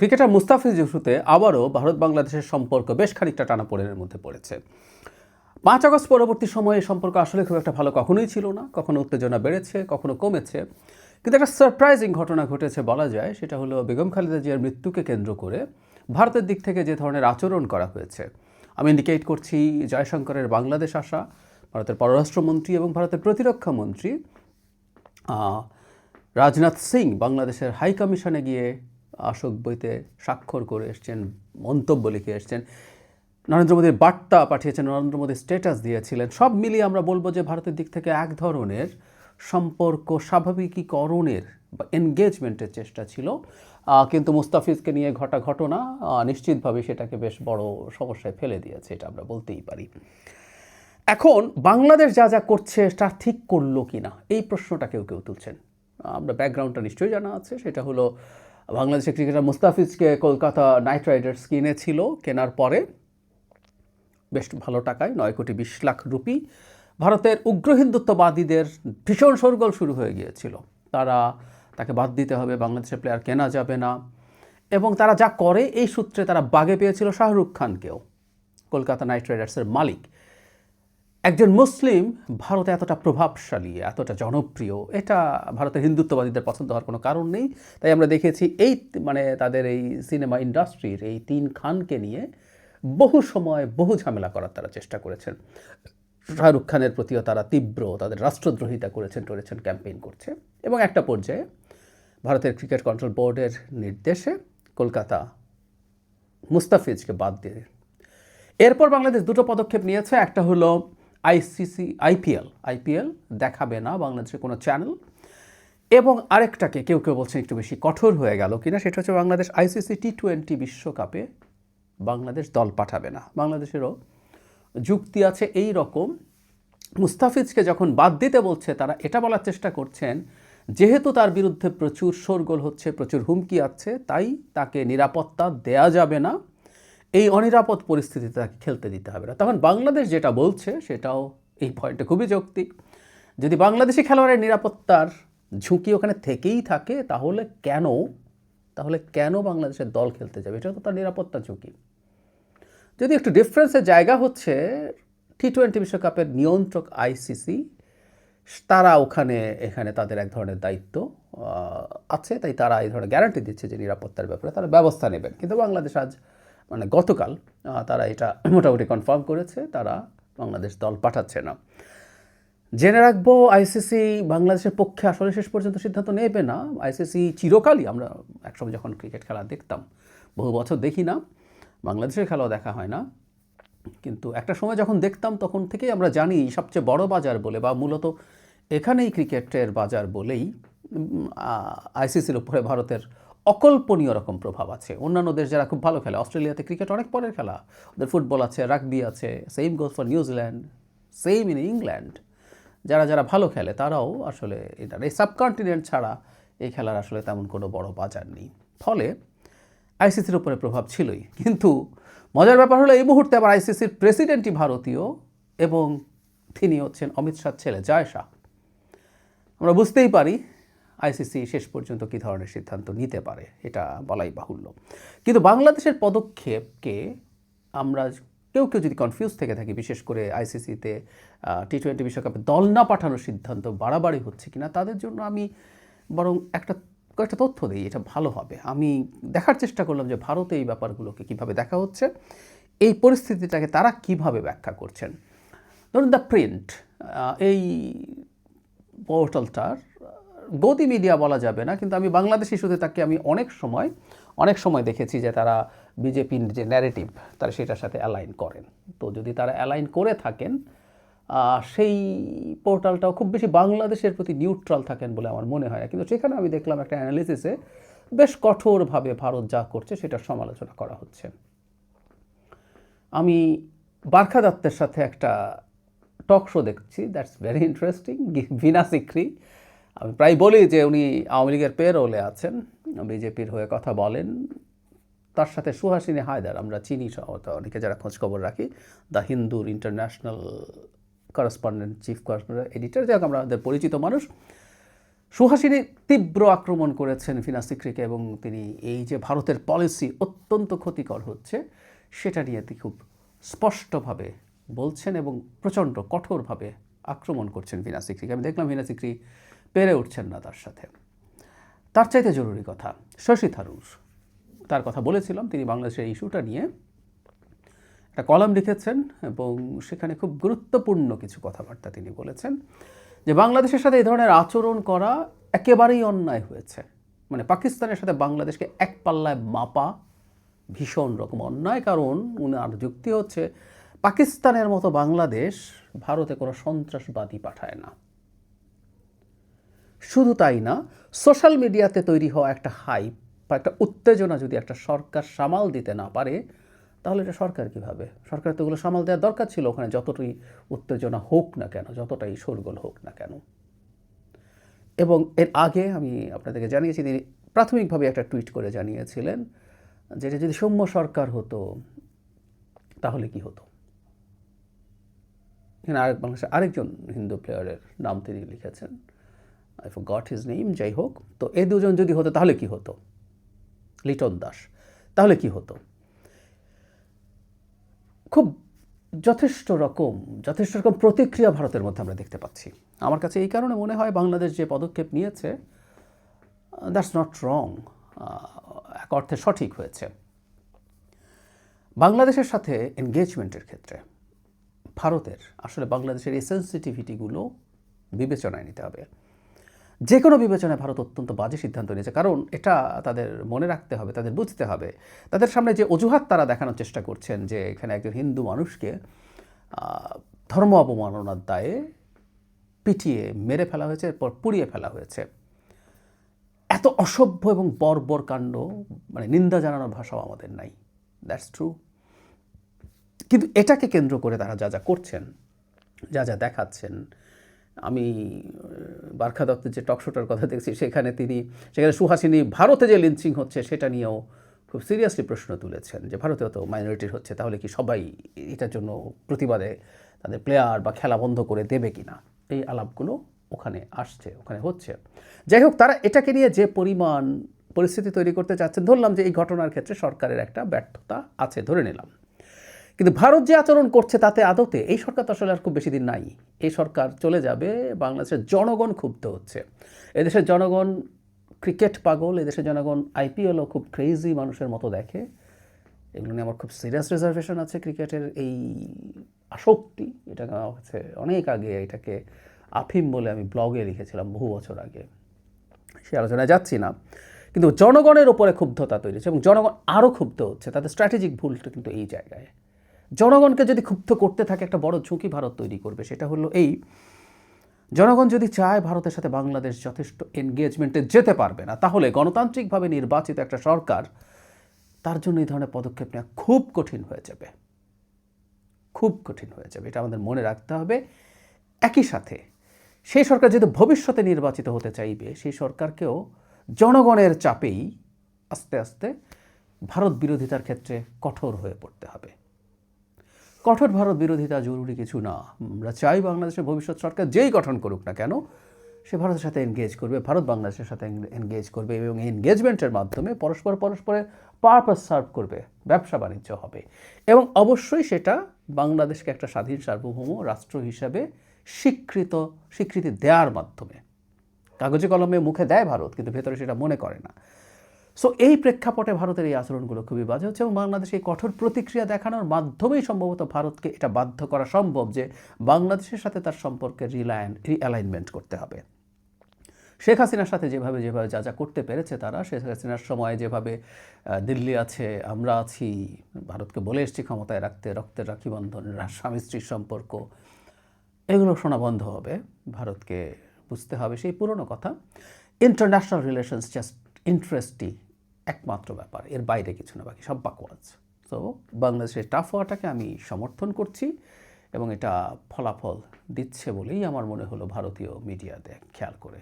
Cricketer Mustafiz ইউসুফে আবারও ভারত বাংলাদেশের সম্পর্ক বেশ খানিকটা টানাপোড়েনের মধ্যে পড়েছে। পাঁচ আগস্ট পরবর্তী সময়ে এই সম্পর্ক আসলে খুব একটা ভালো কখনোই ছিল না, কখনো উত্তেজনা বেড়েছে, কখনো কমেছে। কিন্তু একটা সারপ্রাইজিং ঘটনা ঘটেছে বলা যায়, সেটা হলো বেগম খালেদা জিয়ার মৃত্যুকে কেন্দ্র করে ভারতের দিক থেকে যে ধরনের আচরণ করা হয়েছে। আমি ইন্ডিকেট করছি জয়শঙ্করের বাংলাদেশ আসা ভারতের পররাষ্ট্রমন্ত্রী এবং ভারতের প্রতিরক্ষা মন্ত্রী রাজনাথ সিং বাংলাদেশের হাই কমিশনে গিয়ে আশোক বইতে স্বাক্ষর করে এসছেন, মন্তব্য লিখে এসছেন। নরেন্দ্র মোদীর বার্তা পাঠিয়েছেন, নরেন্দ্র মোদী স্ট্যাটাস দিয়েছিলেন। সব মিলিয়ে আমরা বলব যে ভারতের দিক থেকে এক ধরনের সম্পর্ক স্বাভাবিকীকরণের বা এনগেজমেন্টের চেষ্টা ছিল। কিন্তু মুস্তাফিজকে নিয়ে ঘটা ঘটনা নিশ্চিতভাবে সেটাকে বেশ বড় সমস্যায় ফেলে দিয়েছে, এটা আমরা বলতেই পারি। এখন বাংলাদেশ যা যা করছে, তা ঠিক করল কি না এই প্রশ্নটা কেউ কেউ তুলছেন। আমরা ব্যাকগ্রাউন্ডটা নিশ্চয়ই জানা আছে, সেটা হলো বাংলাদেশের ক্রিকেটার মুস্তাফিজকে কলকাতা নাইট রাইডার্স কিনেছিল, কেনার পরে বেশ ভালো টাকায়, নয় কোটি বিশ লাখ রুপি, ভারতের উগ্র হিন্দুত্ববাদীদের ভীষণ সরগোল শুরু হয়ে গিয়েছিল। তারা তাকে বাদ দিতে হবে, বাংলাদেশের প্লেয়ার কেনা যাবে না। এবং তারা যা করে, এই সূত্রে তারা বাগে পেয়েছিল শাহরুখ খানকেও। কলকাতা নাইট রাইডার্সের মালিক। একজন মুসলিম ভারতে এতটা প্রভাবশালী, এতটা জনপ্রিয়, এটা ভারতের হিন্দুত্ববাদীদের পছন্দ হওয়ার কোনো কারণ নেই। তাই আমরা দেখেছি এই মানে তাদের এই সিনেমা ইন্ডাস্ট্রির এই তিন খানকে নিয়ে বহু সময় বহু ঝামেলা করার তারা চেষ্টা করেছেন। শাহরুখ খানের প্রতিও তারা তীব্র, তাদের রাষ্ট্রদ্রোহিতা করেছেন করেছেন, ক্যাম্পেইন করছে। এবং একটা পর্যায়ে ভারতের ক্রিকেট কন্ট্রোল বোর্ডের নির্দেশে কলকাতা মুস্তাফিজকে বাদ দিয়ে এরপর বাংলাদেশ দুটো পদক্ষেপ নিয়েছে। একটা হলো আইসিসি আইপিএল আইপিএল দেখাবে না বাংলাদেশের কোনো চ্যানেল। এবং আরেকটাকে কেউ কেউ বলছেন একটু বেশি কঠোর হয়ে গেল কিনা, সেটা হচ্ছে বাংলাদেশ আইসিসি টি টোয়েন্টি বিশ্বকাপে বাংলাদেশ দল পাঠাবে না। বাংলাদেশেরও যুক্তি আছে এই রকম। মুস্তাফিজকে যখন বাদ দিতে বলছে, তারা এটা বলার চেষ্টা করছেন, যেহেতু তার বিরুদ্ধে প্রচুর শোরগোল হচ্ছে, প্রচুর হুমকি আছে, তাই তাকে নিরাপত্তা দেয়া যাবে না। এই অনিরাপদ পরিস্থিতিতে তাকে খেলতে দিতে হবে না। তখন বাংলাদেশ যেটা বলছে, সেটাও এই পয়েন্টে খুবই যৌক্তিক। যদি বাংলাদেশি খেলোয়াড়ের নিরাপত্তার ঝুঁকি ওখানে থেকেই থাকে, তাহলে কেন তাহলে কেন বাংলাদেশের দল খেলতে যাবে? এটা তো তার নিরাপত্তা ঝুঁকি। যদি একটু ডিফারেন্সের জায়গা হচ্ছে টি টোয়েন্টি বিশ্বকাপের নিয়ন্ত্রক আইসিসি তারা ওখানে, এখানে তাদের এক ধরনের দায়িত্ব আছে। তাই তারা এই ধরনের গ্যারান্টি দিচ্ছে যে নিরাপত্তার ব্যাপারে তারা ব্যবস্থা নেবেন। কিন্তু বাংলাদেশ আজ মানে গতকাল তারা এটা মোটামুটি কনফার্ম করেছে, তারা বাংলাদেশ দল পাঠাচ্ছে না। জেনে রাখব আইসিসি বাংলাদেশের পক্ষে আসলে শেষ পর্যন্ত সিদ্ধান্ত নেবে না। আইসিসি চিরকালই আমরা একসময় যখন ক্রিকেট খেলা দেখতাম, বহু বছর দেখি না, বাংলাদেশের খেলাও দেখা হয় না। কিন্তু একটা সময় যখন দেখতাম, তখন থেকেই আমরা জানি সবচেয়ে বড় বাজার বলে, বা মূলত এখানেই ক্রিকেটের বাজার বলেই আইসিসির উপরে ভারতের অকল্পনীয় রকম প্রভাব আছে। অন্যান্য দেশ যারা খুব ভালো খেলে, অস্ট্রেলিয়াতে ক্রিকেট অনেক পরের খেলা। ওদের ফুটবল আছে রাগবি আছে same goal for New Zealand same in England যারা যারা ভালো খেলে, তারাও আসলে এটা এই সাবকন্টিনেন্ট ছাড়া এই খেলার আসলে তেমন কোনো বড় বাজার নেই। ফলে আইসিসির উপরে প্রভাব ছিলই। কিন্তু মজার ব্যাপার হলো, এই মুহূর্তে আবার আইসিসির প্রেসিডেন্টই ভারতীয় এবং তিনি হচ্ছেন অমিত শাহ ছেলে, জয় শাহ। আমরা বুঝতেই পারি আইসিসি শেষ পর্যন্ত কী ধরনের সিদ্ধান্ত নিতে পারে, এটা বলাই বাহুল্য। কিন্তু বাংলাদেশের পদক্ষেপকে আমরা কেউ কেউ যদি কনফিউজ থেকে থাকি, বিশেষ করে আইসিসিতে টি টোয়েন্টি বিশ্বকাপে দল না পাঠানোর সিদ্ধান্ত বাড়াবাড়ি হচ্ছে কিনা, তাদের জন্য আমি বরং একটা, কয়েকটা তথ্য দিই, এটা ভালো হবে। আমি দেখার চেষ্টা করলাম যে ভারতে এই ব্যাপারগুলোকে কীভাবে দেখা হচ্ছে, এই পরিস্থিতিটাকে তারা কীভাবে ব্যাখ্যা করছেন। ধরুন দ্য প্রিন্ট এই পোর্টালটার গতি মিডিয়া বলা যাবে না, কিন্তু আমি বাংলাদেশ ইস্যুতে তাকে আমি অনেক সময় অনেক সময় দেখেছি যে তারা বিজেপির যে ন্যারেটিভ তারা সেটার সাথে অ্যালাইন করেন। তো যদি তারা অ্যালাইন করে থাকেন সেই পোর্টালটাও খুব বেশি বাংলাদেশের প্রতি নিউট্রাল থাকেন বলে আমার মনে হয় কিন্তু সেখানে আমি দেখলাম একটা অ্যানালিসিসে বেশ কঠোরভাবে ভারত যা করছে সেটার সমালোচনা করা হচ্ছে। আমি বারখা দত্তের সাথে একটা টক শো দেখছি that's very interesting Veena Sikri. আমি প্রায় বলি যে উনি আওয়ামী লীগের পেরোলে আছেন, বিজেপির হয়ে কথা বলেন। তার সাথে সুহাসিনী হায়দার, আমরা চিনি অনেকে যারা খোঁজখবর রাখি। দ্য হিন্দুর international correspondent chief correspondent editor যাক আমরা আমাদের পরিচিত মানুষ। সুহাসিনী তীব্র আক্রমণ করেছেন ফিনা সিক্রিকে এবং তিনি এই যে ভারতের পলিসি অত্যন্ত ক্ষতিকর হচ্ছে, সেটা নিয়ে তিনি খুব স্পষ্টভাবে বলছেন এবং প্রচণ্ড কঠোরভাবে আক্রমণ করছেন ফিনা সিক্রিকে। আমি দেখলাম ফিনা সিক্রি পেরে উঠছেন না তার সাথে। তার চাইতে জরুরি কথা, শশী থারুর। তার কথা বলেছিলাম, তিনি বাংলাদেশের ইস্যুটা নিয়ে একটা কলাম লিখেছেন এবং সেখানে খুব গুরুত্বপূর্ণ কিছু কথাবার্তা তিনি বলেছেন যে বাংলাদেশের সাথে এই ধরনের আচরণ করা একেবারেই অন্যায় হয়েছে। মানে পাকিস্তানের সাথে বাংলাদেশকে এক পাল্লায় মাপা ভীষণ রকম অন্যায়, কারণ উনার যুক্তি হচ্ছে, পাকিস্তানের মতো বাংলাদেশ ভারতে কোনো সন্ত্রাসবাদী পাঠায় না। শুধু তাই না সোশ্যাল মিডিয়াতে তৈরি হওয়া একটা হাইপ বা একটা উত্তেজনা যদি একটা সরকার সামাল দিতে না পারে, তাহলে এটা সরকার কীভাবে? সরকার তো ওগুলো সামাল দেওয়ার দরকার ছিল ওখানে, যতটাই উত্তেজনা হোক না কেন, যতটাই শোরগোল হোক না কেন। এবং এর আগে আমি আপনাদেরকে জানিয়েছি, তিনি প্রাথমিকভাবে একটা টুইট করে জানিয়েছিলেন যেটা যদি সৌম্য সরকার হতো, তাহলে কি হতো? এখানে আরেক বাংলাদেশের আরেকজন হিন্দু প্লেয়ারের নাম তিনি লিখেছেন। আই গট হিজ নেম যাই হোক তো এই দুজন যদি হতো, তাহলে কি হতো? লিটন দাস। তাহলে কি হতো? খুব যথেষ্ট রকম যথেষ্ট রকম প্রতিক্রিয়া ভারতের মধ্যে আমরা দেখতে পাচ্ছি। আমার কাছে এই কারণে মনে হয় বাংলাদেশ যে পদক্ষেপ নিয়েছে দ্যাটস নট রং এক অর্থে সঠিক হয়েছে। বাংলাদেশের সাথে এনগেজমেন্টের ক্ষেত্রে ভারতের আসলে বাংলাদেশের এই সেন্সিটিভিটিগুলো বিবেচনায় নিতে হবে। যে কোনো বিবেচনায় ভারত অত্যন্ত বাজে সিদ্ধান্ত নিয়েছে। কারণ এটা তাদের মনে রাখতে হবে, তাদের বুঝতে হবে। তাদের সামনে যে অজুহাত তারা দেখানোর চেষ্টা করছেন যে এখানে একজন হিন্দু মানুষকে ধর্ম অবমাননার দায়ে পিটিয়ে মেরে ফেলা হয়েছে, এরপর পুড়িয়ে ফেলা হয়েছে। এত অসভ্য এবং বর্বর কাণ্ড মানে নিন্দা জানানোর ভাষাও আমাদের নাই। দ্যাটস ট্রু কিন্তু এটাকে কেন্দ্র করে তারা যা যা করছেন, যা যা দেখাচ্ছেন আমি বারখা দত্তের যে টকশোটার কথা দেখছি, সেখানে তিনি, সেখানে সুহাসিনী ভারতে যে লিঞ্চিং হচ্ছে, সেটা নিয়েও খুব সিরিয়াসলি প্রশ্ন তুলেছেন যে ভারতেও তো মাইনরিটির হচ্ছে, তাহলে কি সবাই এটার জন্য প্রতিবাদে তাদের প্লেয়ার বা খেলা বন্ধ করে দেবে কি না এই আলাপগুলো ওখানে আসছে, ওখানে হচ্ছে। যাই হোক, তারা এটাকে নিয়ে যে পরিমাণ পরিস্থিতি তৈরি করতে চাচ্ছেন, ধরলাম যে এই ঘটনার ক্ষেত্রে সরকারের একটা ব্যর্থতা আছে, ধরে নিলাম। কিন্তু ভারত যে আচরণ করছে তাতে আদতে এই সরকার তো আসলে আর খুব বেশি দিন নাই। এই সরকার চলে যাবে, বাংলাদেশের জনগণ ক্ষুব্ধ হচ্ছে। এদেশের জনগণ ক্রিকেট পাগল, এদেশের জনগণ আইপিএলও খুব ক্রেজি মানুষের মতো দেখে। এগুলো নিয়ে আমার খুব সিরিয়াস রিজার্ভেশন আছে ক্রিকেটের এই আসক্তি। এটা হচ্ছে অনেক আগে এটাকে আফিম বলে আমি ব্লগে লিখেছিলাম বহু বছর আগে। সে আলোচনায় যাচ্ছি না। কিন্তু জনগণের ওপরে ক্ষুব্ধতা তৈরি হচ্ছে এবং জনগণ আরও ক্ষুব্ধ হচ্ছে। তাদের স্ট্র্যাটেজিক ভুলটা কিন্তু এই জায়গায়। জনগণকে যদি ক্ষুব্ধ করতে থাকে একটা বড় ঝুঁকি ভারত তৈরি করবে, সেটা হলো এই, জনগণ যদি চায় ভারতের সাথে বাংলাদেশ যথেষ্ট এনগেজমেন্টে যেতে পারবে না, তাহলে গণতান্ত্রিকভাবে নির্বাচিত একটা সরকার, তার জন্য এই ধরনের পদক্ষেপ নেওয়া খুব কঠিন হয়ে যাবে। খুব কঠিন হয়ে যাবে, এটা আমাদের মনে রাখতে হবে। একই সাথে, সেই সরকার যেহেতু ভবিষ্যতে নির্বাচিত হতে চাইবে, সেই সরকারকেও জনগণের চাপেই আস্তে আস্তে ভারত বিরোধিতার ক্ষেত্রে কঠোর হয়ে পড়তে হবে। কঠোর ভারত বিরোধিতা জরুরি কিছু না। আমরা চাই বাংলাদেশের ভবিষ্যৎ সরকার যেই গঠন করুক না কেন, সে ভারতের সাথে এনগেজ করবে, ভারত বাংলাদেশের সাথে এনগেজ করবে এবং এনগেজমেন্টের মাধ্যমে পরস্পর পরস্পরের পারপাস সার্ভ করবে, ব্যবসা বাণিজ্য হবে। এবং অবশ্যই সেটা বাংলাদেশকে একটা স্বাধীন সার্বভৌম রাষ্ট্র হিসাবে স্বীকৃত, স্বীকৃতি দেওয়ার মাধ্যমে। কাগজে কলমে মুখে দেয় ভারত, কিন্তু ভেতরে সেটা মনে করে না। সো এই প্রেক্ষাপটে ভারতের এই আচরণগুলো খুবই বাজে হচ্ছে এবং বাংলাদেশ এই কঠোর প্রতিক্রিয়া দেখানোর মাধ্যমেই সম্ভবত ভারতকে এটা বাধ্য করা সম্ভব যে বাংলাদেশের সাথে তার সম্পর্কে রিলায়ন রিঅ্যালাইনমেন্ট করতে হবে। শেখ হাসিনার সাথে যেভাবে যেভাবে যা যা করতে পেরেছে তারা, শেখ হাসিনার সময় যেভাবে দিল্লি আছে, আমরা আছি, ভারতকে বলে এসছি ক্ষমতায় রাখতে, রক্তের রাখি বন্ধন, স্বামী স্ত্রীর সম্পর্ক, এগুলো শোনা বন্ধ হবে। ভারতকে বুঝতে হবে, সেই পুরনো কথা। ইন্টারন্যাশনাল রিলেশনস জাস্ট ইন্টারেস্টই একমাত্র ব্যাপার, এর বাইরে কিছু না, বাকি সব বাকওয়াজ তো বাংলাদেশের টাফ হওয়াটাকে আমি সমর্থন করছি এবং এটা ফলাফল দিচ্ছে বলেই আমার মনে হলো ভারতীয় মিডিয়াতে খেয়াল করে।